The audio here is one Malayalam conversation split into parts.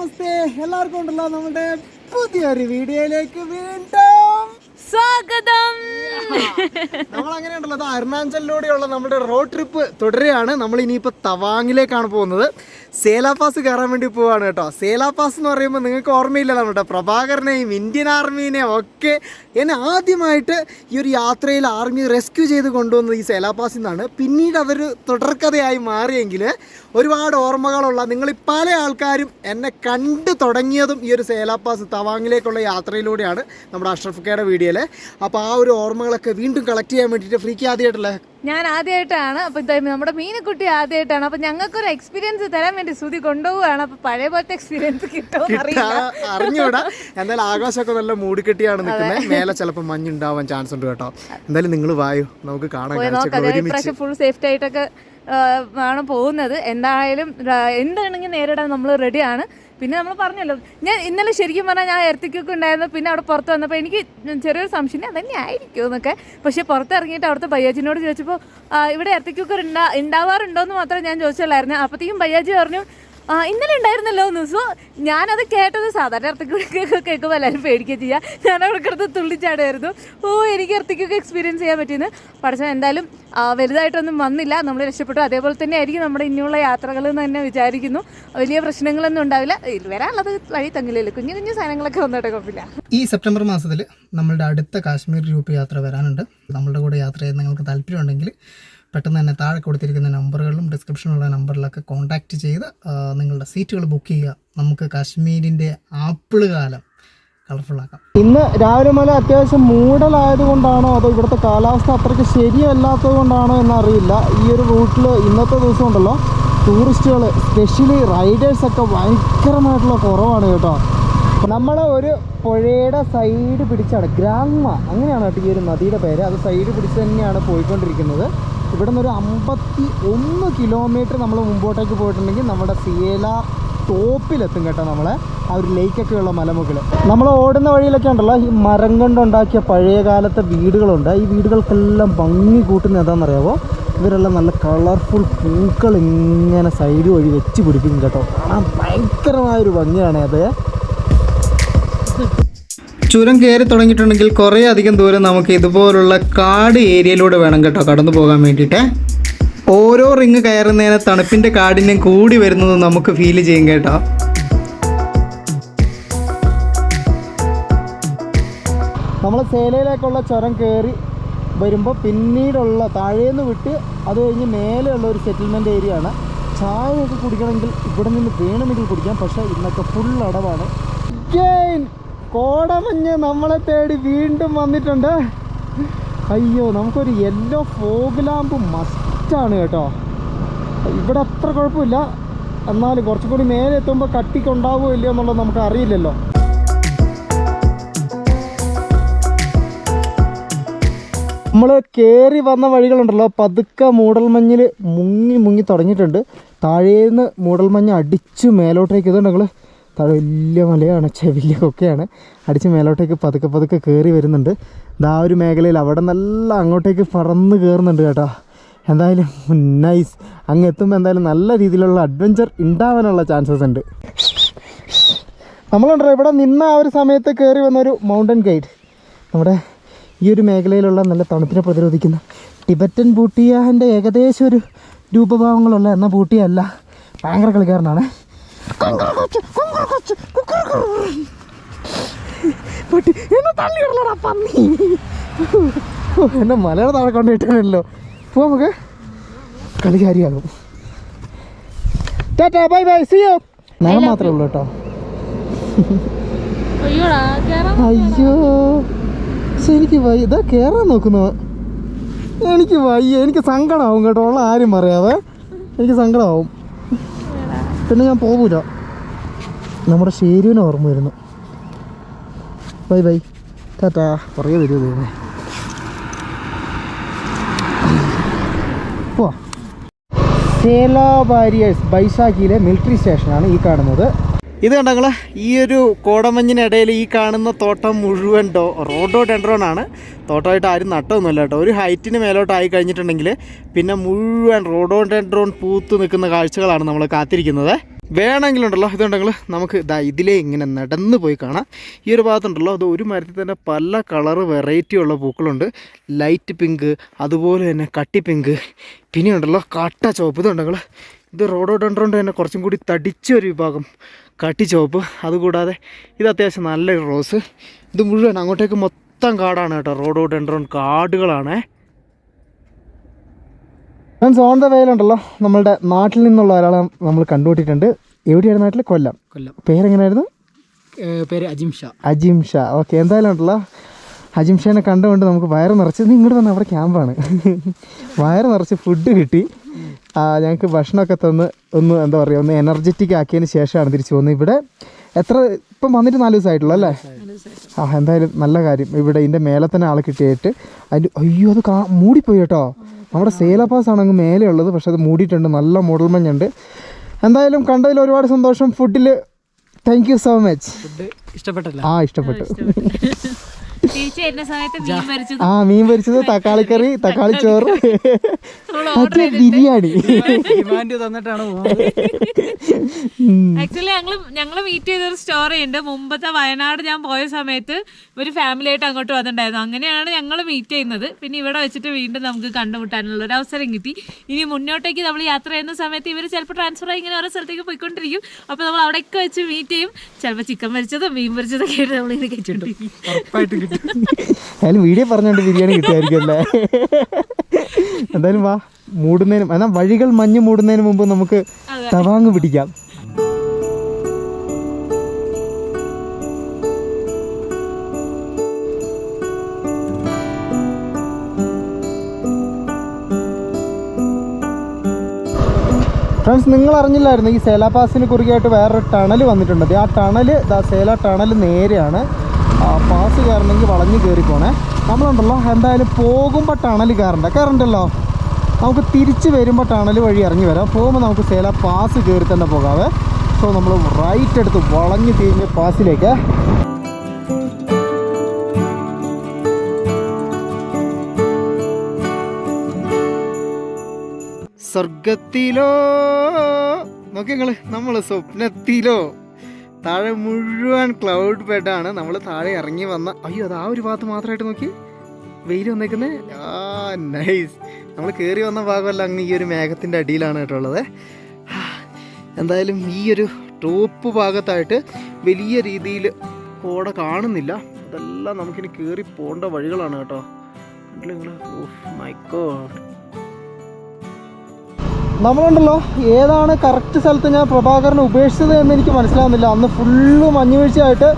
നമസ്തേ. എല്ലാവർക്കും ഉണ്ടല്ലോ. നമ്മുടെ പുതിയൊരു വീഡിയോയിലേക്ക് വീണ്ടും സ്വാഗതം. നമ്മൾ അങ്ങനെ ഉണ്ടല്ലോ അത് അരുണാചലിലൂടെയുള്ള നമ്മുടെ റോഡ് ട്രിപ്പ് തുടരുകയാണ്. നമ്മൾ ഇനിയിപ്പോൾ തവാങ്ങിലേക്കാണ് പോകുന്നത്. സേലാ പാസ് കയറാൻ വേണ്ടി പോവാണ് കേട്ടോ. സേലാ പാസ് എന്ന് പറയുമ്പോൾ നിങ്ങൾക്ക് ഓർമ്മയില്ല കേട്ടോ പ്രഭാകരനെയും ഇന്ത്യൻ ആർമീനെയും ഒക്കെ എന്നെ ആദ്യമായിട്ട് ഈ ഒരു യാത്രയിൽ ആർമി റെസ്ക്യൂ ചെയ്ത് കൊണ്ടുവന്നത് ഈ സേലാ പാസിൽ നിന്നാണ്. പിന്നീട് അതൊരു തുടർക്കഥയായി മാറിയെങ്കിൽ ഒരുപാട് ഓർമ്മകളുള്ള നിങ്ങൾ പല ആൾക്കാരും എന്നെ കണ്ടു തുടങ്ങിയതും ഈ ഒരു സേലാ പാസ് തവാങ്ങിലേക്കുള്ള യാത്രയിലൂടെയാണ് നമ്മുടെ അഷ്റഫ് അഷ്റഫ്ക്കയുടെ വീഡിയോയിൽ അപ്പോൾ ആ ഒരു ഓർമ്മകളൊക്കെ വീണ്ടും കളക്ട് ചെയ്യാൻ വേണ്ടിയിട്ട് ഫ്രീക്ക് ആദ്യമായിട്ടല്ലേ ഞാൻ ആദ്യമായിട്ടാണ് അപ്പൊ ഇത് നമ്മുടെ മീനക്കുട്ടി ആദ്യമായിട്ടാണ് അപ്പൊ ഞങ്ങൾക്കൊരു എക്സ്പീരിയൻസ് തരാൻ വേണ്ടി ശ്രുതി കൊണ്ടുപോവാണ് അപ്പൊ പഴയ പോലത്തെ എക്സ്പീരിയൻസ് കിട്ടും അറിഞ്ഞൂടാ എന്തായാലും ആകാശമൊക്കെ നല്ല മൂടിക്കെട്ടിയാണ് നിൽക്കുന്നത് മേലെ ചിലപ്പോൾ മഞ്ഞുണ്ടാവാൻ ചാൻസ് ഉണ്ട് കേട്ടോ. എന്തായാലും നിങ്ങൾ വായു. നമുക്ക് കാണാൻ ഫുൾ സേഫ്റ്റി ആയിട്ടൊക്കെ ആണ് പോകുന്നത്. എന്തായാലും എന്താണെങ്കിലും എന്താണെങ്കിൽ നേരിടാൻ നമ്മൾ റെഡിയാണ് പിന്നെ നമ്മൾ പറഞ്ഞല്ലോ ഞാൻ ഇന്നലെ ശരിക്കും പറഞ്ഞാൽ ഞാൻ എർത്തിക്കൊക്കെ ഉണ്ടായിരുന്നു പിന്നെ അവിടെ പുറത്ത് വന്നപ്പോൾ എനിക്ക് ചെറിയൊരു സംശയം അതന്നെ ആയിരിക്കും എന്നൊക്കെ. പക്ഷേ പുറത്തിറങ്ങിയിട്ട് അവിടുത്തെ ബയ്യാജിനോട് ചോദിച്ചപ്പോൾ ഇവിടെ എർത്തിക്കൊക്കെ ഉണ്ടാ ഉണ്ടാവാറുണ്ടോ എന്ന് മാത്രമേ ഞാൻ ചോദിച്ചുള്ളായിരുന്നു. അപ്പോഴത്തേക്കും ബയ്യാജി പറഞ്ഞു ഇന്നലെ ഉണ്ടായിരുന്നല്ലോ എന്ന്. സോ ഞാനത് കേട്ടത് സാധാരണ ഇറത്തിക്കൊക്കെ കേൾക്കുമ്പോൾ എല്ലാവരും പേടിക്കുക ചെയ്യുക ഞാൻ അവിടെ കിടന്ന് തുള്ളിച്ചാടായിരുന്നു ഓ എനിക്ക് ഇറത്തിക്കൊക്കെ എക്സ്പീരിയൻസ് ചെയ്യാൻ പറ്റിയെന്ന്. പഠിച്ച എന്തായാലും വലുതായിട്ടൊന്നും വന്നില്ല. നമ്മൾ രക്ഷപ്പെട്ടു. അതേപോലെ തന്നെ ആയിരിക്കും നമ്മുടെ ഇനിയുള്ള യാത്രകൾ എന്ന് തന്നെ വിചാരിക്കുന്നു. വലിയ പ്രശ്നങ്ങളൊന്നും ഉണ്ടാവില്ല. വരാനുള്ളത് വഴി തങ്ങില്ലല്ലോ. കുഞ്ഞു കുഞ്ഞു സാധനങ്ങളൊക്കെ വന്നിട്ട് കുഴപ്പമില്ല. ഈ സെപ്റ്റംബർ മാസത്തിൽ നമ്മളുടെ അടുത്ത കാശ്മീർ ഗ്രൂപ്പ് യാത്ര വരാനുണ്ട്. നമ്മളുടെ കൂടെ യാത്ര ചെയ്യാൻ നിങ്ങൾക്ക് താല്പര്യമുണ്ടെങ്കിൽ പെട്ടെന്ന് തന്നെ താഴെ കൊടുത്തിരിക്കുന്ന നമ്പറുകളിലും ഡിസ്ക്രിപ്ഷനിലുള്ള നമ്പറിലൊക്കെ കോൺടാക്റ്റ് ചെയ്ത് നിങ്ങളുടെ സീറ്റുകൾ ബുക്ക് ചെയ്യുക. നമുക്ക് കാശ്മീരിന്റെ ആപ്പിൾ കാലം കളർഫുള്ളാക്കാം ഇന്ന് രാവിലെ മുതൽ അത്യാവശ്യം മൂടലായത് കൊണ്ടാണോ അതോ ഇവിടുത്തെ കാലാവസ്ഥ അത്രയ്ക്ക് ശരിയല്ലാത്തത് കൊണ്ടാണോ എന്നറിയില്ല. ഈ ഒരു റൂട്ടിൽ ഇന്നത്തെ ദിവസം ഉണ്ടല്ലോ ടൂറിസ്റ്റുകൾ സ്പെഷ്യലി റൈഡേഴ്സൊക്കെ ഭയങ്കരമായിട്ടുള്ള കുറവാണ് കേട്ടോ. നമ്മൾ ഒരു പുഴയുടെ സൈഡ് പിടിച്ചാണ് ഗ്രാമ അങ്ങനെയാണ് കേട്ടോ ഈ ഒരു നദിയുടെ പേര്. അത് സൈഡ് പിടിച്ച് തന്നെയാണ് പോയിക്കൊണ്ടിരിക്കുന്നത്. ഇവിടെ നിന്ന് ഒരു അമ്പത്തി ഒന്ന് കിലോമീറ്റർ നമ്മൾ മുമ്പോട്ടേക്ക് പോയിട്ടുണ്ടെങ്കിൽ നമ്മുടെ സിയേല ടോപ്പിലെത്തും കേട്ടോ നമ്മളെ. ആ ഒരു ലേക്കൊക്കെ ഉള്ള മലമുകൾ നമ്മൾ ഓടുന്ന വഴിയിലൊക്കെ ഉണ്ടല്ലോ ഈ മരം കൊണ്ടുണ്ടാക്കിയ പഴയ കാലത്തെ വീടുകളുണ്ട്. ഈ വീടുകൾക്കെല്ലാം ഭംഗി കൂട്ടുന്ന എന്താണെന്നറിയാമോ ഇവരെല്ലാം നല്ല കളർഫുൾ പൂക്കൾ ഇങ്ങനെ സൈഡ് വഴി വെച്ച് പിടിപ്പിക്കും കേട്ടോ. കാണാൻ ഭയങ്കരമായൊരു ഭംഗിയാണ് അത്. ചുരം കയറി തുടങ്ങിയിട്ടുണ്ടെങ്കിൽ കുറേ അധികം ദൂരം നമുക്ക് ഇതുപോലുള്ള കാട് ഏരിയയിലൂടെ വേണം കേട്ടോ കടന്നു പോകാൻ വേണ്ടിയിട്ട്. ഓരോ റിങ് കയറുന്നതിന് തണുപ്പിന്റെ കാഠിന്യം കൂടി വരുന്നത് നമുക്ക് ഫീൽ ചെയ്യും കേട്ടോ. നമ്മൾ സേലയിലേക്കുള്ള ചുരം കയറി വരുമ്പോൾ പിന്നീടുള്ള താഴേന്ന് വിട്ട് അത് കഴിഞ്ഞ് മേലെയുള്ള ഒരു സെറ്റിൽമെന്റ് ഏരിയ ആണ്. ചായയൊക്കെ കുടിക്കണമെങ്കിൽ ഇവിടെ നിന്ന് വേണമെങ്കിൽ കുടിക്കാം പക്ഷേ ഇന്നൊക്കെ ഫുൾ അടവാണ്. കോടമഞ്ഞ് നമ്മളെ തേടി വീണ്ടും വന്നിട്ടുണ്ട്. അയ്യോ നമുക്കൊരു യെല്ലോ ഫോഗ് ലാമ്പ് മസ്റ്റാണ് കേട്ടോ. ഇവിടെ അത്ര കുഴപ്പമില്ല. എന്നാൽ കുറച്ചും കൂടി മേലെ എത്തുമ്പോൾ കട്ടിക്കുണ്ടാവുമോ ഇല്ലയോ എന്നുള്ളത് നമുക്ക് അറിയില്ലല്ലോ. നമ്മൾ കയറി വന്ന വഴികളുണ്ടല്ലോ. പതുക്കെ മൂടൽമഞ്ഞിൽ മുങ്ങി മുങ്ങി തുടങ്ങിയിട്ടുണ്ട്. താഴേന്ന് മൂടൽമഞ്ഞ് അടിച്ച് മേലോട്ടേക്ക് ഇതുണ്ട് ഞങ്ങൾ താഴെ വലിയ മലയാണ് ചെവില്ല കൊക്കെയാണ് അടിച്ച് മേലോട്ടേക്ക് പതുക്കെ പതുക്കെ കയറി വരുന്നുണ്ട്. ഇതാ ഒരു മേഖലയിൽ അവിടെ നല്ല അങ്ങോട്ടേക്ക് പറന്ന് കയറുന്നുണ്ട് കേട്ടോ. എന്തായാലും നൈസ് അങ്ങ് എത്തുമ്പോൾ എന്തായാലും നല്ല രീതിയിലുള്ള അഡ്വഞ്ചർ ഉണ്ടാവാനുള്ള ചാൻസസ് ഉണ്ട്. നമ്മളുണ്ടല്ലോ ഇവിടെ നിന്ന ആ ഒരു സമയത്ത് കയറി വന്ന ഒരു മൗണ്ടൻ ഗൈഡ് നമ്മുടെ ഈ ഒരു മേഖലയിലുള്ള നല്ല തണുപ്പിനെ പ്രതിരോധിക്കുന്ന ടിബറ്റൻ ബൂട്ടിയാന്റെ ഏകദേശം ഒരു രൂപഭാവങ്ങളുള്ള എന്ന ബൂട്ടിയല്ല. ഭയങ്കര കളിക്കാരനാണ്. എന്നെ തള്ളിയിടലടാ പന്നി എന്നെ മലയുടെ താഴെ കൊണ്ടുപോയിട്ടാണല്ലോ പോ നമുക്ക് കളിക്കാരിയാകും tata bye bye see you നേരം മാത്രമേ ഉള്ളൂ കേട്ടോ അയ്യോ. എനിക്ക് വയ്യ. ഇതാ കയറാൻ നോക്കുന്നു. എനിക്ക് വയ്യ. എനിക്ക് സങ്കടമാവും കേട്ടോ. ഉള്ള ആരും പറയാവേ എനിക്ക് സങ്കടമാവും. പിന്നെ ഞാൻ പോകൂല. നമ്മുടെ ഷേരുവിനെ ഓർമ്മ വരുന്നു. Bye bye. ടാറ്റാ. കുറേ വരുമോ ദൈവമേ. പോവാ സേല ബാരിയേഴ്സ് ബൈസാഖിയിലെ മിലിറ്ററി സ്റ്റേഷനാണ് ഈ കാണുന്നത്. ഇത് കണ്ടങ്ങൾ ഈ ഒരു കോടമഞ്ഞിനിടയിൽ ഈ കാണുന്ന തോട്ടം മുഴുവൻ ഡോ റോഡോ ടെൻഡ്രോൺ ആണ്. തോട്ടമായിട്ട് ആരും നട്ടൊന്നുമില്ല കേട്ടോ. ഒരു ഹൈറ്റിന് മേലോട്ടായി കഴിഞ്ഞിട്ടുണ്ടെങ്കിൽ പിന്നെ മുഴുവൻ റോഡോ ടെൻഡ്രോൺ പൂത്ത് നിൽക്കുന്ന കാഴ്ചകളാണ് നമ്മൾ കാത്തിരിക്കുന്നത്. വേണമെങ്കിലുണ്ടല്ലോ ഇതുണ്ടെങ്കിൽ നമുക്ക് ഇതാ ഇതിലേ ഇങ്ങനെ നടന്ന് പോയി കാണാം. ഈ ഒരു ഭാഗത്തുണ്ടല്ലോ അത് ഒരു മരത്തിൽ തന്നെ പല കളറ് വെറൈറ്റി ഉള്ള പൂക്കളുണ്ട്. ലൈറ്റ് പിങ്ക് അതുപോലെ തന്നെ കട്ടി പിങ്ക്. പിന്നെ ഉണ്ടല്ലോ കട്ട ചുവപ്പ്. ഇതുണ്ടെങ്കിൽ ഇത് റോഡോഡൻഡ്രോണ്ട് തന്നെ കുറച്ചും കൂടി തടിച്ച ഒരു വിഭാഗം കട്ടി ചുവപ്പ്. അതുകൂടാതെ ഇത് അത്യാവശ്യം നല്ലൊരു റോസ്. ഇത് മുഴുവൻ അങ്ങോട്ടേക്ക് മൊത്തം കാടാണ് കേട്ടോ. റോഡോഡൻഡ്രോൺ കാടുകളാണേ. ഫ്രണ്ട്സ് ഓൺ ദ വേയിലുണ്ടല്ലോ നമ്മളുടെ നാട്ടിൽ നിന്നുള്ള ഒരാളെ നമ്മൾ കണ്ടുപിട്ടിട്ടുണ്ട് എവിടെയാണ് നാട്ടിൽ കൊല്ലം. കൊല്ലം. പേരെങ്ങനെയായിരുന്നു പേര് അജിം ഷാ. അജിം ഷാ. ഓക്കെ എന്തായാലും ഉണ്ടല്ലോ. അജിം ഷാനെ കണ്ടുകൊണ്ട് നമുക്ക് വയറ് നിറച്ച് ഇങ്ങോട്ട് വന്ന അവിടെ ക്യാമ്പാണ് വയറ് നിറച്ച് ഫുഡ് കിട്ടി. ഞങ്ങൾക്ക് ഭക്ഷണമൊക്കെ തന്ന് ഒന്ന് എന്താ പറയുക ഒന്ന് എനർജറ്റിക് ആക്കിയതിന് ശേഷമാണ് തിരിച്ചു പോകുന്നത് ഇവിടെ എത്ര ഇപ്പം വന്നിട്ട് നാല് ദിവസമായിട്ടുള്ളൂ അല്ലേ? ആ എന്തായാലും നല്ല കാര്യം. ഇവിടെ ഇതിന്റെ മേലെ തന്നെ ആൾ കിട്ടിയിട്ട് അതിന്റെ അയ്യോ അത് കാ മൂടിപ്പോയി കേട്ടോ. നമ്മുടെ സേലപാസ് ആണ് അങ്ങ് മേലെ ഉള്ളത് പക്ഷെ അത് മൂടിയിട്ടുണ്ട്. നല്ല മൂടൽമഞ്ഞുണ്ട് എന്തായാലും കണ്ടതിൽ ഒരുപാട് സന്തോഷം. ഫുഡിൽ താങ്ക് യു സോ മച്ച് ആ ഇഷ്ടപ്പെട്ടു. ആ മീൻ പൊരിച്ചത് തക്കാളിക്കറി തക്കാളി ചോറ്. ബിരിയാണി. ഡിമാൻഡ് തന്നിട്ടാണ് ആക്ച്വലി ഞങ്ങൾ ഞങ്ങൾ മീറ്റ് ചെയ്തൊരു സ്റ്റോറി ഉണ്ട്. മുമ്പത്തെ വയനാട് ഞാൻ പോയ സമയത്ത് ഒരു ഫാമിലി ആയിട്ട് അങ്ങോട്ട് വന്നിട്ടുണ്ടായിരുന്നു. അങ്ങനെയാണ് ഞങ്ങൾ മീറ്റ് ചെയ്യുന്നത്. പിന്നെ ഇവിടെ വെച്ചിട്ട് വീണ്ടും നമുക്ക് കണ്ടുമുട്ടാനുള്ള ഒരു അവസരം കിട്ടി. ഇനി മുന്നോട്ടേക്ക് നമ്മൾ യാത്ര ചെയ്യുന്ന സമയത്ത് ഇവർ ചിലപ്പോൾ ട്രാൻസ്ഫർ ആയി ഇങ്ങനെ ഓരോ സ്ഥലത്തേക്ക് പോയിക്കൊണ്ടിരിക്കും. അപ്പോൾ നമ്മൾ അവിടെയൊക്കെ വെച്ച് മീറ്റ് ചെയ്യും. ചിലപ്പോൾ ചിക്കൻ മരിച്ചതും മീൻ മരിച്ചതൊക്കെ ആയിട്ട് നമ്മൾ ഇങ്ങനെ ഉറപ്പായിട്ടും അതിൽ വീഡിയോ പറഞ്ഞുകൊണ്ട് ബിരിയാണി കിട്ടിയായിരിക്കും അല്ലേ എന്തായാലും വാ മൂടുന്നതിനും എന്നാൽ വഴികൾ മഞ്ഞ് മൂടുന്നതിന് മുമ്പ് നമുക്ക് തവാങ് പിടിക്കാം. ഫ്രണ്ട്സ് നിങ്ങൾ അറിഞ്ഞില്ലായിരുന്നു ഈ സേലാ പാസിന് കുറുകെയായിട്ട് വേറൊരു ടണൽ വന്നിട്ടുണ്ട്. ആ ടണൽ ദാ സേല ടണൽ നേരെയാണ്. പാസ് കയറണമെങ്കിൽ വളഞ്ഞ് കയറി പോണേ. നമ്മളുണ്ടല്ലോ എന്തായാലും പോകുമ്പോൾ ടണൽ കയറണ്ട. കയറണ്ടല്ലോ? നമുക്ക് തിരിച്ച് വരുമ്പോൾ ടണൽ വഴി ഇറങ്ങി വരാം. പോകുമ്പോൾ നമുക്ക് സേല പാസ് കയറി തന്നെ പോകാവേ. സോ നമ്മൾ റൈറ്റ് എടുത്ത് വളഞ്ഞ് തിരിഞ്ഞ് പാസിലേക്ക് സ്വർഗത്തിലോ? നോക്കി നമ്മൾ സ്വപ്നത്തിലോ? താഴെ മുഴുവൻ ക്ലൗഡ് ബെഡാണ് നമ്മൾ താഴെ ഇറങ്ങി വന്ന അയ്യോ അത് ആ ഒരു ഭാഗത്ത് മാത്രമായിട്ട് നോക്കി. വെയിൽ വന്നേക്കുന്നേ? ആ നൈസ് നമ്മൾ കയറി വന്ന ഭാഗമല്ല അങ്ങ് ഈ ഒരു മേഘത്തിന്റെ അടിയിലാണ് കേട്ടോ ഉള്ളത്. എന്തായാലും ഈ ഒരു ടോപ്പ് ഭാഗത്തായിട്ട് വലിയ രീതിയിൽ കോട കാണുന്നില്ല. അതെല്ലാം നമുക്കിനി കയറി പോകേണ്ട വഴികളാണ് കേട്ടോ. കണ്ടില്ലേ നിങ്ങൾ ഓഫ് മൈ ഗോഡ് നമ്മളുണ്ടല്ലോ. ഏതാണ് കറക്റ്റ് സ്ഥലത്ത് ഞാൻ പ്രഭാകരനെ ഉപേക്ഷിച്ചത് എന്ന് എനിക്ക് മനസ്സിലാവുന്നില്ല. അന്ന് ഫുള്ള് മഞ്ഞുവീഴ്ചയായിട്ട്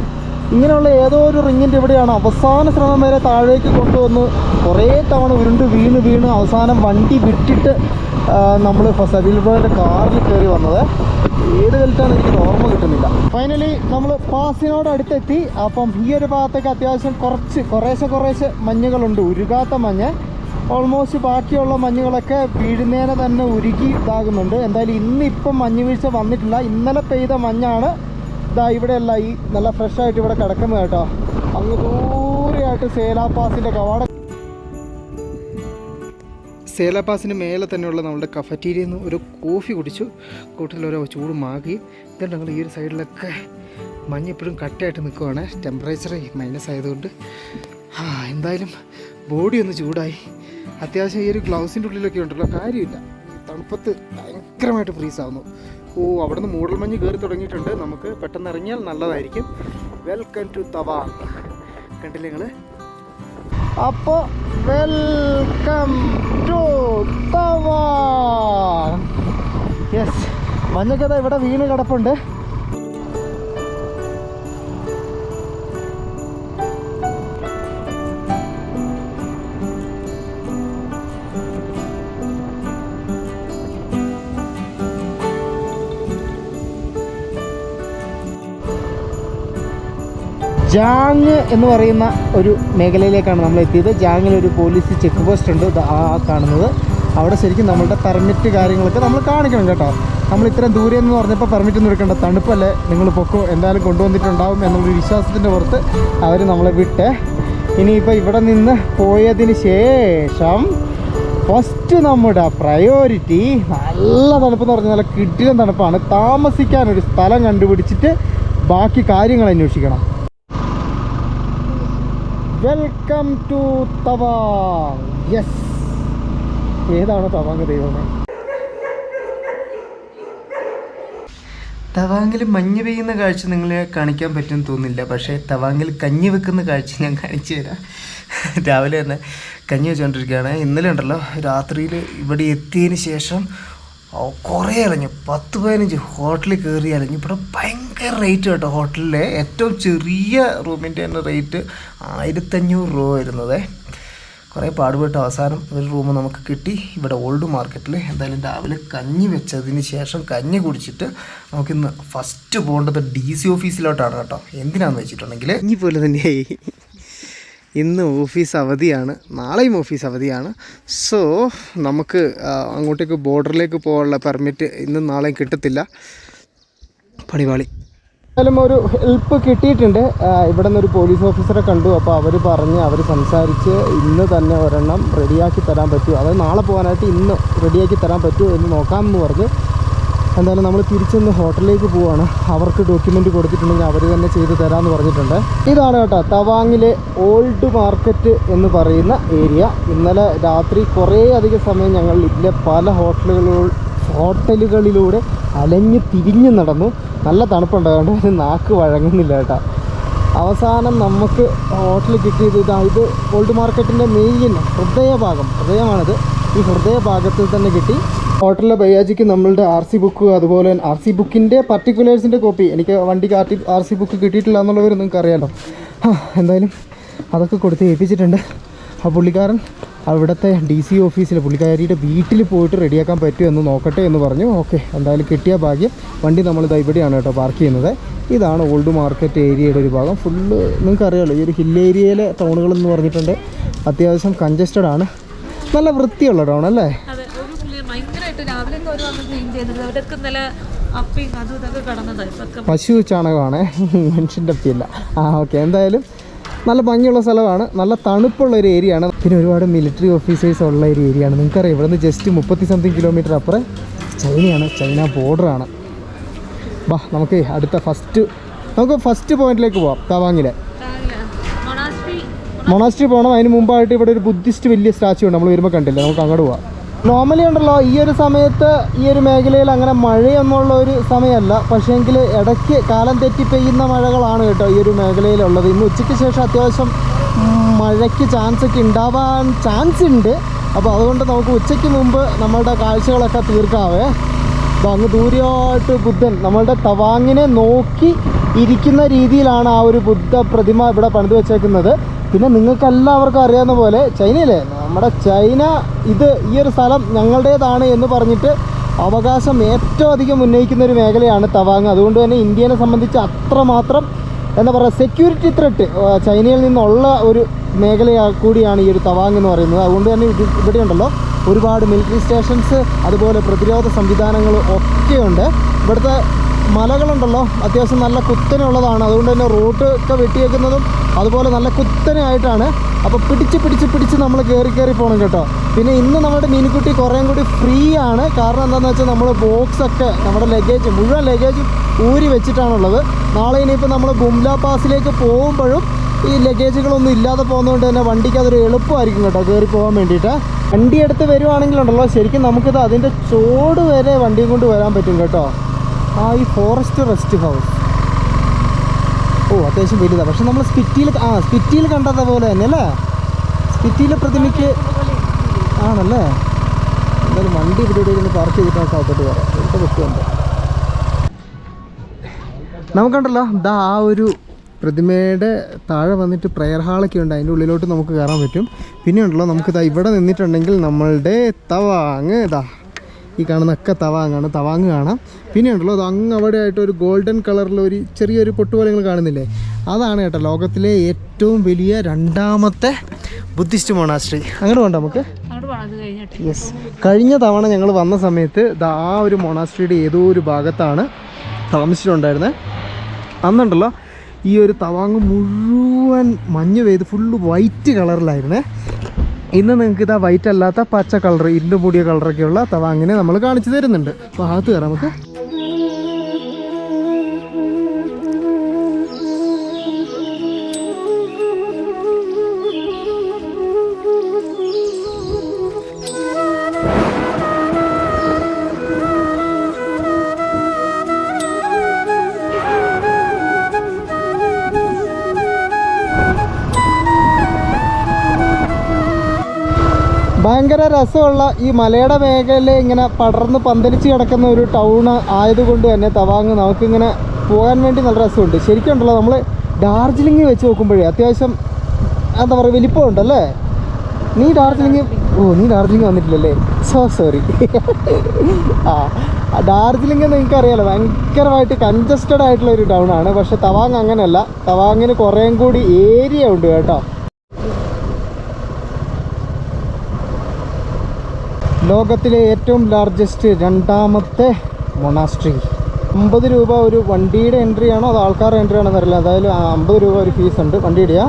ഇങ്ങനെയുള്ള ഏതോ ഒരു റിങ്ങിന്റെ ഇവിടെയാണ് അവസാന ശ്രമം വരെ താഴേക്ക് കൊണ്ടുവന്ന് കുറേ തവണ ഉരുണ്ട് വീണ് വീണ് അവസാനം വണ്ടി വിട്ടിട്ട് നമ്മൾ സബീൽ ബ്രോയുടെ കാറിൽ കയറി വന്നത്. ഏത് കലിട്ടാണ് എനിക്ക് ഓർമ്മ കിട്ടുന്നില്ല. ഫൈനലി നമ്മൾ പാസിനോട് അടുത്തെത്തി. അപ്പം ഈ ഒരു ഭാഗത്തേക്ക് അത്യാവശ്യം കുറച്ച് കുറേശ്ശെ കുറേശ്ശെ മഞ്ഞുകളുണ്ട്. ഉരുകാത്ത മഞ്ഞ്. ഓൾമോസ്റ്റ് ബാക്കിയുള്ള മഞ്ഞുകളൊക്കെ വീഴുന്നേനെ തന്നെ ഉരുകി ഇതാകുന്നുണ്ട്. എന്തായാലും ഇന്നിപ്പം മഞ്ഞ് വീഴ്ച വന്നിട്ടില്ല. ഇന്നലെ പെയ്ത മഞ്ഞാണ് ഇതാ ഇവിടെയല്ല ഈ നല്ല ഫ്രഷായിട്ട് ഇവിടെ കിടക്കുന്നത് കേട്ടോ. അങ്ങ് ദൂരെയായിട്ട് സേലാപാസിന്റെ കവാടം. സേലാപാസിന് മേലെ തന്നെയുള്ള നമ്മുടെ കഫറ്റീരിയയിൽ നിന്ന് ഒരു കോഫി കുടിച്ചു. കൂട്ടിൽ ഓരോ ചൂട് മാകി ഇതുകൊണ്ട് ഞങ്ങൾ ഈ ഒരു സൈഡിലൊക്കെ മഞ്ഞ് ഇപ്പോഴും കട്ടയായിട്ട് നിൽക്കുവാണ്. ടെമ്പറേച്ചർ മൈനസ് ആയതുകൊണ്ട്. എന്തായാലും ബോഡി ഒന്ന് ചൂടായി. അത്യാവശ്യം ഈ ഒരു ഗ്ലൗസിന്റെ ഉള്ളിലൊക്കെ ഉണ്ടല്ലോ കാര്യമില്ല. തണുപ്പത്ത് ഭയങ്കരമായിട്ട് ഫ്രീസ് ആവുന്നു. ഓ അവിടെ നിന്ന് മൂടൽമഞ്ഞ് കയറി തുടങ്ങിയിട്ടുണ്ട്. നമുക്ക് പെട്ടെന്ന് ഇറങ്ങിയാൽ നല്ലതായിരിക്കും. വെൽക്കം ടു തവ കണ്ടില്ലേ നിങ്ങൾ അപ്പോൾ വെൽക്കം ടു തവ യെസ് മഞ്ഞക്കഥ ഇവിടെ വീണ് കിടപ്പുണ്ട്. ജാങ് എന്ന് പറയുന്ന ഒരു മേഖലയിലേക്കാണ് നമ്മൾ എത്തിയത്. ജാങ്ങിൽ ഒരു പോലീസ് ചെക്ക് പോസ്റ്റ് ഉണ്ട്. ആ കാണുന്നത്. അവിടെ ശരിക്കും നമ്മളുടെ പെർമിറ്റ് കാര്യങ്ങളൊക്കെ നമ്മൾ കാണിക്കണം കേട്ടോ. നമ്മൾ ഇത്രയും ദൂരെ എന്ന് പറഞ്ഞപ്പോൾ പെർമിറ്റ് ഒന്നും എടുക്കേണ്ട. തണുപ്പല്ലേ? നിങ്ങൾ പൊക്കോ. എന്തായാലും കൊണ്ടുവന്നിട്ടുണ്ടാവും എന്നുള്ളൊരു വിശ്വാസത്തിന്റെ പുറത്ത് അവർ നമ്മളെ വിട്ട്. ഇനിയിപ്പോൾ ഇവിടെ നിന്ന് പോയതിന് ശേഷം ഫസ്റ്റ് നമ്മുടെ പ്രയോറിറ്റി നല്ല തണുപ്പ് എന്ന് പറഞ്ഞാൽ നല്ല കിടിലൻ തണുപ്പാണ്. താമസിക്കാനൊരു സ്ഥലം കണ്ടുപിടിച്ചിട്ട് ബാക്കി കാര്യങ്ങൾ അന്വേഷിക്കണം. വെൽക്കം ടു തവാങ് യെസ് ഏതാണ് തവാങ് ദൈവമേ? തവാങ്ങിൽ മഞ്ഞ് പെയ്യുന്ന കാഴ്ച നിങ്ങളെ കാണിക്കാൻ പറ്റുമെന്ന് തോന്നുന്നില്ല. പക്ഷേ തവാങ്ങിൽ കഞ്ഞി വെക്കുന്ന കാഴ്ച ഞാൻ കാണിച്ചു തരാം. രാവിലെ തന്നെ കഞ്ഞി വെച്ചുകൊണ്ടിരിക്കുകയാണ് ഇന്നലെ ഉണ്ടല്ലോ രാത്രിയിൽ ഇവിടെ എത്തിയതിന് ശേഷം കുറേ അലഞ്ഞു. പത്ത് പതിനഞ്ച് ഹോട്ടലിൽ കയറി അലഞ്ഞു. ഇവിടെ ഭയങ്കര റേറ്റ് കേട്ടോ ഹോട്ടലിലെ. ഏറ്റവും ചെറിയ റൂമിന്റെ തന്നെ റേറ്റ് ആയിരത്തഞ്ഞൂറ് രൂപ വരുന്നത്. കുറേ പാടുപെട്ട് അവസാനം ഒരു റൂം നമുക്ക് കിട്ടി. ഇവിടെ ഓൾഡ് മാർക്കറ്റിൽ എന്തായാലും രാവിലെ കഞ്ഞി വെച്ചതിന് ശേഷം കഞ്ഞി കുടിച്ചിട്ട് നമുക്കിന്ന് ഫസ്റ്റ് പോകേണ്ടത് ഡി സി ഓഫീസിലോട്ടാണ് കേട്ടോ. എന്തിനാന്ന് വെച്ചിട്ടുണ്ടെങ്കിൽ ഇനി പോലെ തന്നെയായി. ഇന്ന് ഓഫീസ് അവധിയാണ്. നാളെയും ഓഫീസ് അവധിയാണ്. സോ നമുക്ക് അങ്ങോട്ടേക്ക് ബോർഡറിലേക്ക് പോകാനുള്ള പെർമിറ്റ് ഇന്നും നാളെയും കിട്ടത്തില്ല. പണിപാളി എന്തായാലും ഒരു ഹെൽപ്പ് കിട്ടിയിട്ടുണ്ട്. ഇവിടെ നിന്ന് ഒരു പോലീസ് ഓഫീസറെ കണ്ടു. അപ്പോൾ അവർ പറഞ്ഞ് അവർ സംസാരിച്ച് ഇന്ന് തന്നെ ഒരെണ്ണം റെഡിയാക്കി തരാൻ പറ്റുമോ അതായത് നാളെ പോകാനായിട്ട് ഇന്ന് റെഡിയാക്കി തരാൻ പറ്റുമോ എന്ന് നോക്കാമെന്ന് പറഞ്ഞ്. എന്തായാലും നമ്മൾ തിരിച്ചൊന്ന് ഹോട്ടലിലേക്ക് പോവാണ്. അവർക്ക് ഡോക്യുമെന്റ് കൊടുത്തിട്ടുണ്ടെങ്കിൽ അവർ തന്നെ ചെയ്ത് തരാമെന്ന് പറഞ്ഞിട്ടുണ്ട്. ഇതാണ് കേട്ടോ തവാങ്ങിലെ ഓൾഡ് മാർക്കറ്റ് എന്ന് പറയുന്ന ഏരിയ ഇന്നലെ രാത്രി കുറേ അധികം സമയം ഞങ്ങൾ ഇതിലെ പല ഹോട്ടലുകളിൽ ഹോട്ടലുകളിലൂടെ അലഞ്ഞ് തിരിഞ്ഞ് നടന്നു. നല്ല തണുപ്പുണ്ടായതുകൊണ്ട് അതിന് നാക്ക് വഴങ്ങുന്നില്ല കേട്ടോ. അവസാനം നമുക്ക് ഹോട്ടൽ കിട്ടിയത് ഇതാ ഇത് ഓൾഡ് മാർക്കറ്റിന്റെ മെയിൻ ഹൃദയഭാഗം ഹൃദയമാണിത്. ഈ ഹൃദയഭാഗത്തിൽ തന്നെ കിട്ടി. ഹോട്ടലിലെ ബയ്യാജിക്ക് നമ്മളുടെ ആർ സി ബുക്ക് അതുപോലെ ആർ സി ബുക്കിന്റെ പർട്ടിക്കുലേഴ്സിന്റെ കോപ്പി എനിക്ക് വണ്ടിക്ക് R T R C book കിട്ടിയിട്ടില്ല എന്നുള്ളവർ നിങ്ങൾക്ക് അറിയാമല്ലോ എന്തായാലും അതൊക്കെ കൊടുത്ത് ഏൽപ്പിച്ചിട്ടുണ്ട്. ആ പുള്ളിക്കാരൻ അവിടുത്തെ ഡി സി ഓഫീസിൽ പുള്ളിക്കാരിയുടെ വീട്ടിൽ പോയിട്ട് റെഡിയാക്കാൻ പറ്റുമോ എന്ന് നോക്കട്ടെ എന്ന് പറഞ്ഞു. ഓക്കെ എന്തായാലും കിട്ടിയ ഭാഗ്യം. വണ്ടി നമ്മൾ ഇതാ ഇവിടെയാണ് കേട്ടോ പാർക്ക് ചെയ്യുന്നത്. ഇതാണ് ഓൾഡ് മാർക്കറ്റ് ഏരിയയുടെ ഒരു ഭാഗം. ഫുള്ള് നിങ്ങൾക്ക് അറിയാമല്ലോ ഈ ഒരു ഹിൽ ഏരിയയിലെ ടൗണുകൾ എന്ന് പറഞ്ഞിട്ടുണ്ട്. അത്യാവശ്യം കഞ്ചസ്റ്റഡ് ആണ്. നല്ല വൃത്തിയുള്ള ടൗൺ അല്ലേ? പശു ചാണകമാണ്. മനുഷ്യന്റെ അപ്പിയല്ല. ആ ഓക്കെ എന്തായാലും നല്ല ഭംഗിയുള്ള സ്ഥലമാണ്. നല്ല തണുപ്പുള്ള ഒരു ഏരിയ ആണ്. പിന്നെ ഒരുപാട് മിലിറ്ററി ഓഫീസേഴ്സ് ഉള്ള ഒരു ഏരിയ ആണ്. നിങ്ങൾക്കറിയാം ഇവിടെ നിന്ന് ജസ്റ്റ് മുപ്പത്തി സംതിങ് കിലോമീറ്റർ അപ്പുറം ചൈനയാണ്. ചൈന ബോർഡറാണ് വാ നമുക്ക് അടുത്ത ഫസ്റ്റ് നമുക്ക് ഫസ്റ്റ് പോയിന്റിലേക്ക് പോവാം. തവാങ്ങിലെ. മൊണാസ്ട്രി പോകണം അതിന് മുമ്പായിട്ട് ഇവിടെ ഒരു ബുദ്ധിസ്റ്റ് വലിയ സ്റ്റാച്ചു ഉണ്ട്. നമ്മൾ വരുമ്പോൾ കണ്ടില്ല? നമുക്ക് അങ്ങോട്ട് പോവാം. നോർമലി ഉണ്ടല്ലോ ഈ ഒരു സമയത്ത് ഈ ഒരു മേഖലയിൽ അങ്ങനെ മഴയൊന്നുള്ള ഒരു സമയമല്ല. പക്ഷേങ്കിൽ ഇടയ്ക്ക് കാലം തെറ്റി പെയ്യുന്ന മഴകളാണ് കേട്ടോ ഈ ഒരു മേഖലയിലുള്ളത്. ഇന്ന് ഉച്ചയ്ക്ക് ശേഷം അത്യാവശ്യം മഴയ്ക്ക് ചാൻസ് ഒക്കെ ഉണ്ടാവാൻ ചാൻസ് ഉണ്ട്. അപ്പോൾ അതുകൊണ്ട് നമുക്ക് ഉച്ചയ്ക്ക് മുമ്പ് നമ്മളുടെ കാഴ്ചകളൊക്കെ തീർക്കാവേ. അപ്പോൾ അങ്ങ് ദൂരമായിട്ട് ബുദ്ധൻ നമ്മളുടെ തവാങ്ങിനെ നോക്കി ഇരിക്കുന്ന രീതിയിലാണ് ആ ഒരു ബുദ്ധ പ്രതിമ ഇവിടെ പണിത് വെച്ചേക്കുന്നത്. പിന്നെ നിങ്ങൾക്ക് എല്ലാവർക്കും അറിയാവുന്ന പോലെ ചൈനയിലെ നമ്മുടെ ചൈന ഇത് ഈ ഒരു സ്ഥലം ഞങ്ങളുടേതാണ് എന്ന് പറഞ്ഞിട്ട് അവകാശം ഏറ്റവും അധികം ഉന്നയിക്കുന്ന ഒരു മേഖലയാണ് തവാങ്. അതുകൊണ്ട് തന്നെ ഇന്ത്യനെ സംബന്ധിച്ച് അത്രമാത്രം എന്താ പറയുക സെക്യൂരിറ്റി ത്രെട്ട് ചൈനയിൽ നിന്നുള്ള ഒരു മേഖല കൂടിയാണ് ഈ ഒരു തവാങ് എന്ന് പറയുന്നത്. അതുകൊണ്ട് തന്നെ ഇത് ഇവിടെ ഉണ്ടല്ലോ ഒരുപാട് മിലിറ്ററി സ്റ്റേഷൻസ് അതുപോലെ പ്രതിരോധ സംവിധാനങ്ങൾ ഒക്കെയുണ്ട്. ഇവിടുത്തെ മലകളുണ്ടല്ലോ. അത്യാവശ്യം നല്ല കുത്തനെയുള്ളതാണ്. അതുകൊണ്ട് തന്നെ റൂട്ട് ഒക്കെ വെട്ടിയേക്കുന്നതും അതുപോലെ നല്ല കുത്തനെയായിട്ടാണ്. അപ്പോൾ പിടിച്ച് പിടിച്ച് പിടിച്ച് നമ്മൾ കയറി കയറി പോകണം കേട്ടോ. പിന്നെ ഇന്ന് നമ്മുടെ മീനുക്കുട്ടി കുറേയും കൂടി ഫ്രീ ആണ്. കാരണം എന്താണെന്ന് വെച്ചാൽ നമ്മൾ ബോക്സൊക്കെ നമ്മുടെ ലഗേജ് മുഴുവൻ ലഗേജും ഊരി വെച്ചിട്ടാണുള്ളത്. നാളെ ഇനിയിപ്പോൾ നമ്മൾ ബുംല പാസിലേക്ക് പോകുമ്പോഴും ഈ ലഗേജുകളൊന്നും ഇല്ലാതെ പോകുന്നതുകൊണ്ട് തന്നെ വണ്ടിക്ക് അതൊരു എളുപ്പമായിരിക്കും കേട്ടോ കയറി പോകാൻ വേണ്ടിയിട്ട്. വണ്ടി എടുത്ത് വരുവാണെങ്കിലുണ്ടല്ലോ ശരിക്കും നമുക്കിത് അതിന്റെ ചോട് വരെ വണ്ടിയും കൊണ്ട് വരാൻ പറ്റും കേട്ടോ. ആ ഈ ഫോറസ്റ്റ് റെസ്റ്റ് ഹൗസ് ഓ അത്യാവശ്യം വലുതാണ് പക്ഷെ നമ്മൾ സ്പിറ്റിയിൽ ആ സ്പിറ്റിയിൽ കണ്ടത് പോലെ തന്നെ അല്ലേ? സ്പിറ്റിയിലെ പ്രതിമയ്ക്ക് ആണല്ലേ? എന്തായാലും വണ്ടി ഇവിടെ ഇവിടെ ഇരുന്ന് പാർക്ക് ചെയ്തിട്ട് നമുക്ക് വരാം. ഇവിടുത്തെ വെക്കുന്നുണ്ട്. നമുക്കുണ്ടല്ലോ ദാ ആ ഒരു പ്രതിമയുടെ താഴെ വന്നിട്ട് പ്രെയർ ഹാളൊക്കെ ഉണ്ട്. അതിന്റെ ഉള്ളിലോട്ട് നമുക്ക് കയറാൻ പറ്റും. പിന്നെ ഉണ്ടല്ലോ നമുക്ക് ഇതാ ഇവിടെ നിന്നിട്ടുണ്ടെങ്കിൽ നമ്മളുടെ തവാങ് ഇതാ ഈ കാണുന്നൊക്കെ തവാങ്ങാണ്. തവാങ് കാണാം. പിന്നെ ഉണ്ടല്ലോ അത് അങ്ങ് അവിടെ ആയിട്ട് ഒരു ഗോൾഡൻ കളറിൽ ഒരു ചെറിയൊരു പൊട്ട് പോലെ നിങ്ങൾ കാണുന്നില്ലേ? അതാണ് കേട്ടോ ലോകത്തിലെ ഏറ്റവും വലിയ രണ്ടാമത്തെ ബുദ്ധിസ്റ്റ് മൊണാസ്ട്രി. അങ്ങനെ വേണ്ട നമുക്ക്? യെസ് കഴിഞ്ഞ തവണ ഞങ്ങൾ വന്ന സമയത്ത് ആ ഒരു മൊണാസ്ട്രിയുടെ ഏതോ ഒരു ഭാഗത്താണ് താമസിച്ചിട്ടുണ്ടായിരുന്നത് അന്നുണ്ടല്ലോ ഈ ഒരു തവാങ് മുഴുവൻ മഞ്ഞ് പെയ്ത് ഫുള്ള് വൈറ്റ് കളറിലായിരുന്നേ ഇന്ന് നിങ്ങൾക്ക് ഇതാ വൈറ്റ് അല്ലാത്ത പച്ച കളർ ഇരുണ്ട് മൂടിയ കളറൊക്കെയുള്ള തവാങ്ങിനെ നമ്മൾ കാണിച്ചു തരുന്നുണ്ട്. അപ്പോൾ അകത്ത് കയറാം നമുക്ക്. ഭയങ്കര രസമുള്ള ഈ മലയുടെ മേഖലയിൽ ഇങ്ങനെ പടർന്ന് പന്തലിച്ച് കിടക്കുന്ന ഒരു ടൗൺ ആയതുകൊണ്ട് തന്നെ തവാങ് നമുക്കിങ്ങനെ പോകാൻ വേണ്ടി നല്ല രസമുണ്ട്. ശരിക്കും ഉണ്ടല്ലോ നമ്മൾ ഡാർജിലിംഗ് വെച്ച് നോക്കുമ്പോഴേ അത്യാവശ്യം എന്താ പറയുക വലിപ്പമുണ്ടല്ലേ? നീ ഡാർജിലിംഗ് ഓ നീ ഡാർജിലിംഗ് വന്നിട്ടില്ലല്ലേ? സോ സോറി ആ ഡാർജിലിംഗ് നിങ്ങൾക്ക് അറിയാലോ ഭയങ്കരമായിട്ട് കൺജസ്റ്റഡ് ആയിട്ടുള്ള ഒരു ടൗൺ ആണ്. പക്ഷെ തവാങ് അങ്ങനെയല്ല. തവാങ്ങിന് കുറേം കൂടി ഏരിയ ഉണ്ട് കേട്ടോ. ലോകത്തിലെ ഏറ്റവും ലാർജസ്റ്റ് രണ്ടാമത്തെ മൊണാസ്ട്രി അമ്പത് രൂപ ഒരു വണ്ടിയുടെ എൻട്രി ആണോ അത് ആൾക്കാരുടെ എൻട്രി ആണോ എന്നറിയില്ല. അതായാലും അമ്പത് രൂപ ഒരു ഫീസ് ഉണ്ട്. വണ്ടിയുടെയാ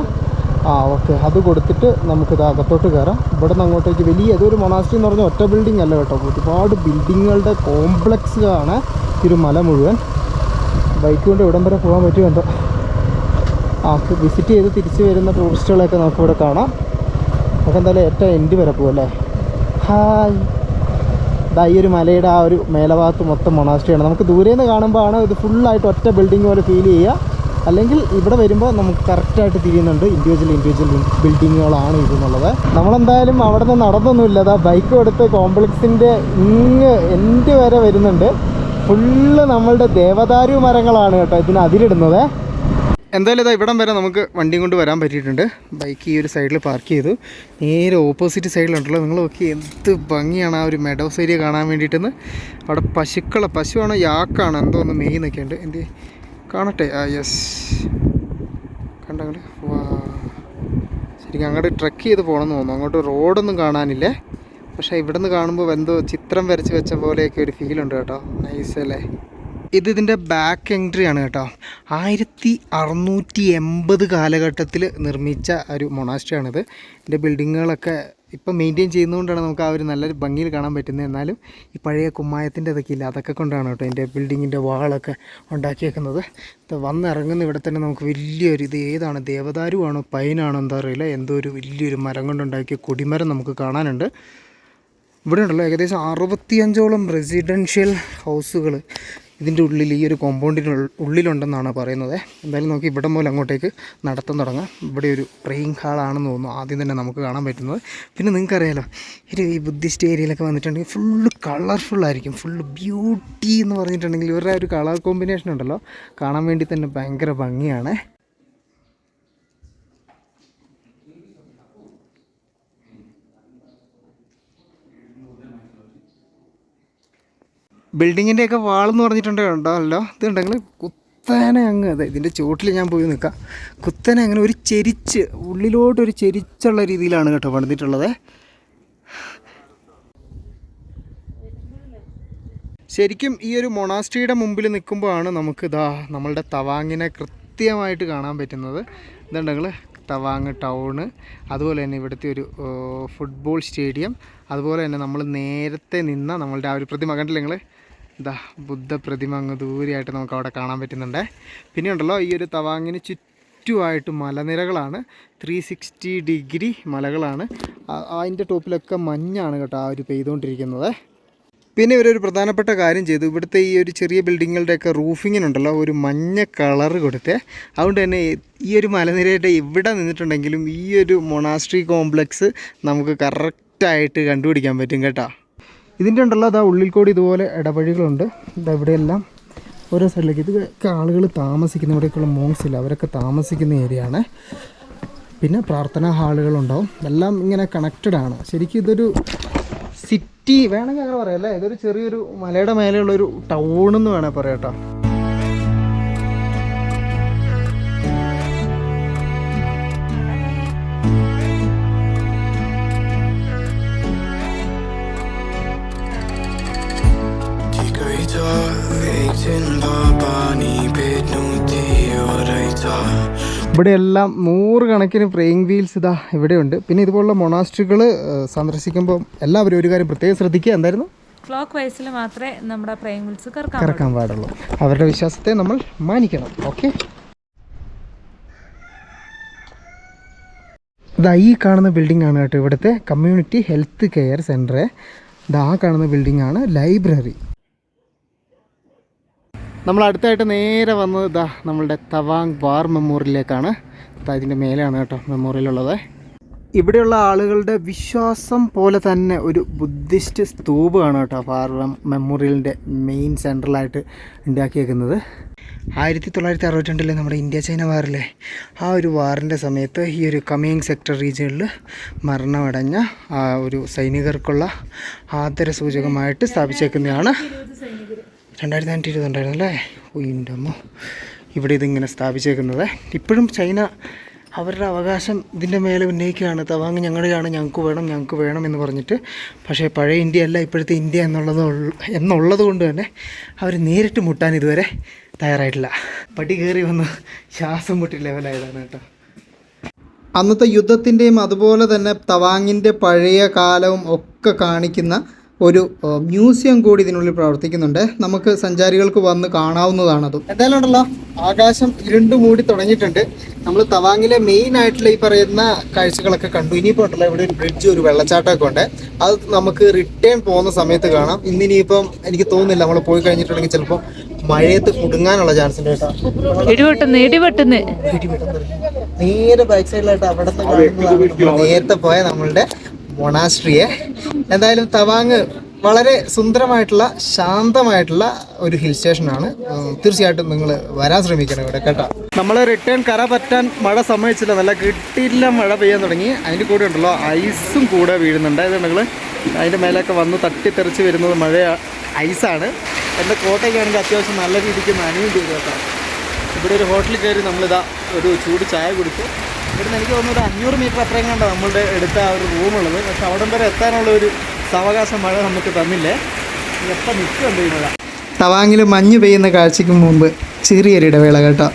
ആ ഓക്കെ അത് കൊടുത്തിട്ട് നമുക്കിത് അകത്തോട്ട് കയറാം. ഇവിടെ നിന്ന് അങ്ങോട്ടേക്ക് വലിയ അതൊരു മൊണാസ്ട്രി എന്ന് പറഞ്ഞാൽ ഒറ്റ ബിൽഡിംഗ് അല്ല കേട്ടോ. ഒരുപാട് ബിൽഡിങ്ങുകളുടെ കോംപ്ലക്സ് ആണ് ഈ ഒരു മല മുഴുവൻ. ബൈക്ക് കൊണ്ട് ഇവിടം വരെ പോകാൻ പറ്റുമോ എന്തോ? ആ വിസിറ്റ് ചെയ്ത് തിരിച്ച് വരുന്ന ടൂറിസ്റ്റുകളെയൊക്കെ നമുക്കിവിടെ കാണാം. നമുക്ക് എന്തായാലും ഏറ്റവും എൻഡ് വരെ പോകും അല്ലേ? ഹായ്. ഇതാ ഈ ഒരു മലയുടെ ആ ഒരു മേലഭാഗത്ത് മൊത്തം മൊണാസ്ട്രിയാണ് നമുക്ക് ദൂരെ നിന്ന് കാണുമ്പോഴാണ് ഇത് ഫുള്ളായിട്ട് ഒറ്റ ബിൽഡിംഗ് പോലെ ഫീൽ ചെയ്യുക. അല്ലെങ്കിൽ ഇവിടെ വരുമ്പോൾ നമുക്ക് കറക്റ്റായിട്ട് തിരിയുന്നുണ്ട്. ഇൻഡിവിജ്വൽ ഇൻഡിവിജ്വൽ ബിൽഡിങ്ങുകളാണ് ഇതെന്നുള്ളത് നമ്മളെന്തായാലും അവിടെ നിന്ന് നടന്നൊന്നുമില്ല. അതാ ബൈക്ക് എടുത്ത് കോംപ്ലക്സിന്റെ ഇങ്ങ് എൻഡ് വരെ വരുന്നുണ്ട്. ഫുള്ള് നമ്മളുടെ ദേവദാരു മരങ്ങളാണ് കേട്ടോ ഇതിന് അതിലിടുന്നത്. എന്തായാലും ഇതാ ഇവിടം വരെ നമുക്ക് വണ്ടിയും കൊണ്ട് വരാൻ പറ്റിയിട്ടുണ്ട്. ബൈക്ക് ഈ ഒരു സൈഡിൽ പാർക്ക് ചെയ്തു. നേരെ ഓപ്പോസിറ്റ് സൈഡിലുണ്ടല്ലോ നിങ്ങൾ നോക്കി എന്ത് ഭംഗിയാണ് ആ ഒരു മെഡോസ് ഏരിയ കാണാൻ വേണ്ടിയിട്ടെന്ന്. അവിടെ പശുക്കളെ പശുവാണോ യാക്കാണോ എന്തോ ഒന്ന് മെയ്ന്നൊക്കെ ഉണ്ട് എന്ത്? കാണട്ടെ. ആ യെസ് കണ്ടങ്ങൾ വാ. ശരിക്കും അങ്ങോട്ട് ട്രക്ക് ചെയ്ത് പോകണമെന്ന് തോന്നുന്നു. അങ്ങോട്ട് റോഡൊന്നും കാണാനില്ലേ. പക്ഷേ ഇവിടെ നിന്ന് കാണുമ്പോൾ എന്തോ ചിത്രം വരച്ച് വെച്ച പോലെയൊക്കെ ഒരു ഫീലുണ്ട് കേട്ടോ. നൈസ് അല്ലേ? ഇത് ഇതിന്റെ ബാക്ക് എൻട്രി ആണ് കേട്ടോ. ആയിരത്തി അറുന്നൂറ്റി എൺപത് കാലഘട്ടത്തിൽ നിർമ്മിച്ച ഒരു മൊണാസ്ട്രിയാണിത് ഇതിന്റെ ബിൽഡിങ്ങുകളൊക്കെ ഇപ്പം മെയിന്റെയിൻ ചെയ്യുന്നതുകൊണ്ടാണ് നമുക്ക് ആ ഒരു നല്ലൊരു ഭംഗിയിൽ കാണാൻ പറ്റുന്നത്. എന്നാലും ഈ പഴയ കുമ്മായത്തിന്റെ ഇതൊക്കെ ഇല്ല. അതൊക്കെ കൊണ്ടാണ് കേട്ടോ എന്റെ ബിൽഡിങ്ങിന്റെ വാളൊക്കെ ഉണ്ടാക്കിയേക്കുന്നത്. വന്നിറങ്ങുന്ന ഇവിടെ തന്നെ നമുക്ക് വലിയൊരു ഇത് ഏതാണ്? ദേവദാരുവാണോ? പൈനാണോ? എന്താ അറിയില്ല. എന്തോ ഒരു വലിയൊരു മരം കൊണ്ടുണ്ടാക്കിയ കൊടിമരം നമുക്ക് കാണാനുണ്ട്. ഇവിടെ ഉണ്ടല്ലോ ഏകദേശം അറുപത്തിയഞ്ചോളം റെസിഡൻഷ്യൽ ഹൗസുകൾ ഇതിന്റെ ഉള്ളിൽ ഈ ഒരു കോമ്പൗണ്ടിന് ഉള്ളിലുണ്ടെന്നാണ് പറയുന്നത്. എന്തായാലും നമുക്ക് ഇവിടെ മുതൽ അങ്ങോട്ടേക്ക് നടത്തം തുടങ്ങാം. ഇവിടെ ഒരു ട്രെയിൻ ഹാളാണെന്ന് തോന്നുന്നു. ആദ്യം തന്നെ നമുക്ക് കാണാൻ പറ്റുന്നത്. പിന്നെ നിങ്ങൾക്കറിയാലോ ഒരു ഈ ബുദ്ധിസ്റ്റ് ഏരിയയിലൊക്കെ വന്നിട്ടുണ്ടെങ്കിൽ ഫുള്ള് കളർഫുള്ളായിരിക്കും ഫുള്ള് ബ്യൂട്ടി എന്ന് പറഞ്ഞിട്ടുണ്ടെങ്കിൽ ഇവരുടെ ഒരു കളർ കോമ്പിനേഷൻ ഉണ്ടല്ലോ. കാണാൻ വേണ്ടി തന്നെ ഭയങ്കര ഭംഗിയാണ്. ബിൽഡിങ്ങിന്റെയൊക്കെ വാളെന്ന് പറഞ്ഞിട്ടുണ്ടോ ഉണ്ടല്ലോ ഇതുണ്ടെങ്കിൽ കുത്തനെ അങ്ങ് അതെ ഇതിന്റെ ചുവട്ടിൽ ഞാൻ പോയി നിൽക്കാം. കുത്തനെ അങ്ങനെ ഒരു ചെരിച്ച് ഉള്ളിലോട്ടൊരു ചെരിച്ചുള്ള രീതിയിലാണ് കേട്ടോ പണിതിട്ടുള്ളത്. ശരിക്കും ഈ ഒരു മൊണാസ്ട്രിയുടെ മുമ്പിൽ നിൽക്കുമ്പോഴാണ് നമുക്ക് ഇതാ നമ്മളുടെ തവാങ്ങിനെ കൃത്യമായിട്ട് കാണാൻ പറ്റുന്നത്. ഇതുണ്ടെങ്കിൽ തവാങ് ടൗണ് അതുപോലെ തന്നെ ഇവിടുത്തെ ഒരു ഫുട്ബോൾ സ്റ്റേഡിയം അതുപോലെ തന്നെ നമ്മൾ നേരത്തെ നിന്ന നമ്മളുടെ ആ ഒരു പ്രതിമ കണ്ടില്ലേ നിങ്ങൾ ഇതാ ബുദ്ധ പ്രതിമ അങ്ങ് ദൂരെയായിട്ട് നമുക്ക് അവിടെ കാണാൻ പറ്റുന്നുണ്ട്. പിന്നെ ഉണ്ടല്ലോ ഈ ഒരു തവാങ്ങിന് ചുറ്റുമായിട്ട് മലനിരകളാണ്. ത്രീ സിക്സ്റ്റി ഡിഗ്രി മലകളാണ്. അതിന്റെ ടോപ്പിലൊക്കെ മഞ്ഞാണ് കേട്ടോ ആ ഒരു പെയ്തുകൊണ്ടിരിക്കുന്നത്. പിന്നെ ഇവരൊരു പ്രധാനപ്പെട്ട കാര്യം ചെയ്തു. ഇവിടുത്തെ ഈ ഒരു ചെറിയ ബിൽഡിങ്ങുകളുടെയൊക്കെ റൂഫിങ്ങിനുണ്ടല്ലോ ഒരു മഞ്ഞ കളർ കൊടുത്ത്. അതുകൊണ്ട് തന്നെ ഈ ഒരു മലനിരയുടെ ഇവിടെ നിന്നിട്ടുണ്ടെങ്കിലും ഈ ഒരു മൊണാസ്ട്രി കോംപ്ലക്സ് നമുക്ക് കറക്റ്റായിട്ട് കണ്ടുപിടിക്കാൻ പറ്റും കേട്ടോ. ഇതിന്റെ ഉണ്ടല്ലോ അതാ ഉള്ളിൽ കൂടി ഇതുപോലെ ഇടവഴികളുണ്ട്. ഇതെവിടെയെല്ലാം ഓരോ സൈഡിലേക്ക് ഇതൊക്കെ ആളുകൾ താമസിക്കുന്ന ഇവിടേക്കുള്ള മോങ്സ് ഇല്ല അവരൊക്കെ താമസിക്കുന്ന ഏരിയ ആണ്. പിന്നെ പ്രാർത്ഥനാ ഹാളുകളുണ്ടാവും എല്ലാം ഇങ്ങനെ കണക്റ്റഡ് ആണ്. ശരിക്കും ഇതൊരു സിറ്റി വേണമെങ്കിൽ അങ്ങനെ പറയാം അല്ലേ? ഇതൊരു ചെറിയൊരു മലയുടെ മേലെയുള്ളൊരു ടൗൺ എന്ന് വേണേൽ പറയാം കേട്ടോ. Eita ഇവിടെയെല്ലാം നൂറുകണക്കിന് പ്രേയിങ് വീൽസ് ഇതാ ഇവിടെയുണ്ട്. പിന്നെ ഇതുപോലുള്ള മൊണാസ്ട്രികൾ സന്ദർശിക്കുമ്പോൾ എല്ലാവരും ഒരു കാര്യം പ്രത്യേകം ശ്രദ്ധിക്കുക. എന്തായിരുന്നു? ക്ലോക്ക് വൈസിൽ മാത്രമേ നമ്മുടെ പ്രേം വിൽസ് കറക്കാൻ പാടുള്ളൂ. അവരുടെ വിശ്വാസത്തെ നമ്മൾ മാനിക്കണം. ഓക്കെ? ഇതാ ഈ കാണുന്ന ബിൽഡിംഗ് ആണ് കേട്ടോ ഇവിടുത്തെ കമ്മ്യൂണിറ്റി ഹെൽത്ത് കെയർ സെന്റർ ഇതാ കാണുന്ന ബിൽഡിംഗ് ആണ് ലൈബ്രറി നമ്മൾ അടുത്തായിട്ട് നേരെ വന്നത് ഇതാ നമ്മളുടെ തവാങ് ബാർ മെമ്മോറിയലിലേക്കാണ്. ഇതാ ഇതിന്റെ മേലെയാണ് കേട്ടോ മെമ്മോറിയൽ ഉള്ളത് ഇവിടെയുള്ള ആളുകളുടെ വിശ്വാസം പോലെ തന്നെ ഒരു ബുദ്ധിസ്റ്റ് സ്തൂപമാണ് കേട്ടോ വാർ മെമ്മോറിയലിന്റെ മെയിൻ സെൻട്രലായിട്ട് ഉണ്ടാക്കിയേക്കുന്നത്. ആയിരത്തി തൊള്ളായിരത്തി അറുപത്തിരണ്ടിലെ നമ്മുടെ ഇന്ത്യ ചൈന വാറിലെ ആ ഒരു വാറിന്റെ സമയത്ത് ഈ ഒരു കമ്മിങ് സെക്ടർ റീജിയനിൽ മരണമടഞ്ഞ ഒരു സൈനികർക്കുള്ള ആദര സൂചകമായിട്ട് സ്ഥാപിച്ചേക്കുന്നതാണ് രണ്ടായിരത്തി അഞ്ഞൂറ്റി ഇരുപത് ഉണ്ടായിരുന്നു അല്ലേ ഉയ്ന്റെ അമ്മ ഇവിടെ ഇതിങ്ങനെ സ്ഥാപിച്ചേക്കുന്നത്. ഇപ്പോഴും ചൈന അവരുടെ അവകാശം ഇതിന്റെ മേലെ ഉന്നയിക്കുകയാണ്. തവാങ് ഞങ്ങളുടെയാണ് ഞങ്ങൾക്ക് വേണം ഞങ്ങൾക്ക് വേണം എന്ന് പറഞ്ഞിട്ട്. പക്ഷേ പഴയ ഇന്ത്യ അല്ല ഇപ്പോഴത്തെ ഇന്ത്യ എന്നുള്ളത് എന്നുള്ളത് കൊണ്ട് തന്നെ അവർ നേരിട്ട് മുട്ടാൻ ഇതുവരെ തയ്യാറായിട്ടില്ല. പടി കയറി വന്ന് ശ്വാസം മുട്ടി ലെവലായതാണ് കേട്ടോ. അന്നത്തെ യുദ്ധത്തിന്റെയും അതുപോലെ തന്നെ തവാങ്ങിന്റെ പഴയ കാലവും ഒക്കെ കാണിക്കുന്ന ഒരു മ്യൂസിയം കൂടി ഇതിനുള്ളിൽ പ്രവർത്തിക്കുന്നുണ്ട്. നമുക്ക് സഞ്ചാരികൾക്ക് വന്ന് കാണാവുന്നതാണ് അത് എന്തായാലും ഉണ്ടല്ലോ ആകാശം ഇരുണ്ടു മൂടി തുടങ്ങിയിട്ടുണ്ട്. നമ്മൾ തവാങ്ങിലെ മെയിൻ ആയിട്ടുള്ള ഈ പറയുന്ന കാഴ്ചകളൊക്കെ കണ്ടു. ഇനിയിപ്പോൾ ഉണ്ടല്ലോ ഇവിടെ ഒരു ബ്രിഡ്ജ് ഒരു വെള്ളച്ചാട്ടമൊക്കെ ഉണ്ട്. അത് നമുക്ക് റിട്ടേൺ പോകുന്ന സമയത്ത് കാണാം. ഇന്നിനിയിപ്പം എനിക്ക് തോന്നുന്നില്ല നമ്മൾ പോയി കഴിഞ്ഞിട്ടുണ്ടെങ്കിൽ ചിലപ്പോൾ മഴയത്ത് കുടുങ്ങാനുള്ള ചാൻസ് ഉണ്ട് കേട്ടോ. നേരെ ബാക്ക് സൈഡിലായിട്ട് അവിടെ നേരത്തെ പോയ നമ്മളുടെ മൊണാസ്ട്രിയെ. എന്തായാലും തവാങ് വളരെ സുന്ദരമായിട്ടുള്ള ശാന്തമായിട്ടുള്ള ഒരു ഹിൽ സ്റ്റേഷനാണ്. തീർച്ചയായിട്ടും നിങ്ങൾ വരാൻ ശ്രമിക്കണം ഇവിടെ കേട്ടോ. നമ്മൾ റിട്ടേൺ കര പറ്റാൻ മഴ സമ്മതിച്ചില്ല. നല്ല കിട്ടിയില്ല മഴ പെയ്യാൻ തുടങ്ങി. അതിന്റെ കൂടെ ഉണ്ടല്ലോ ഐസും കൂടെ വീഴുന്നുണ്ട്. അതായത് നിങ്ങൾ അതിന്റെ മേലൊക്കെ വന്ന് തട്ടിത്തെറിച്ച് വരുന്നത് മഴ ഐസാണ്. എന്റെ കോട്ടയ്ക്കാണെങ്കിൽ അത്യാവശ്യം നല്ല രീതിക്ക് നനയും ചെയ്തു കേട്ടോ. ഇവിടെ ഒരു ഹോട്ടലിൽ കയറി നമ്മളിതാ ഒരു ചൂട് ചായ കുടിച്ചു. ഇവിടുന്ന് എനിക്ക് തോന്നുന്നത് അഞ്ഞൂറ് മീറ്റർ അത്രയും കണ്ട നമ്മളുടെ എടുത്ത ആ ഒരു റൂമുള്ളത് പക്ഷെ അവിടം വരെ എത്താനുള്ള ഒരു സാവകാശം മഴ നമുക്ക് തന്നില്ലേ? എപ്പം നിൽക്കുന്നുണ്ട് ഈ മഴ തവാങ്ങിൽ മഞ്ഞ് പെയ്യുന്ന കാഴ്ചയ്ക്ക് മുമ്പ് ചെറിയൊരു ഇടവേള കേട്ടോ.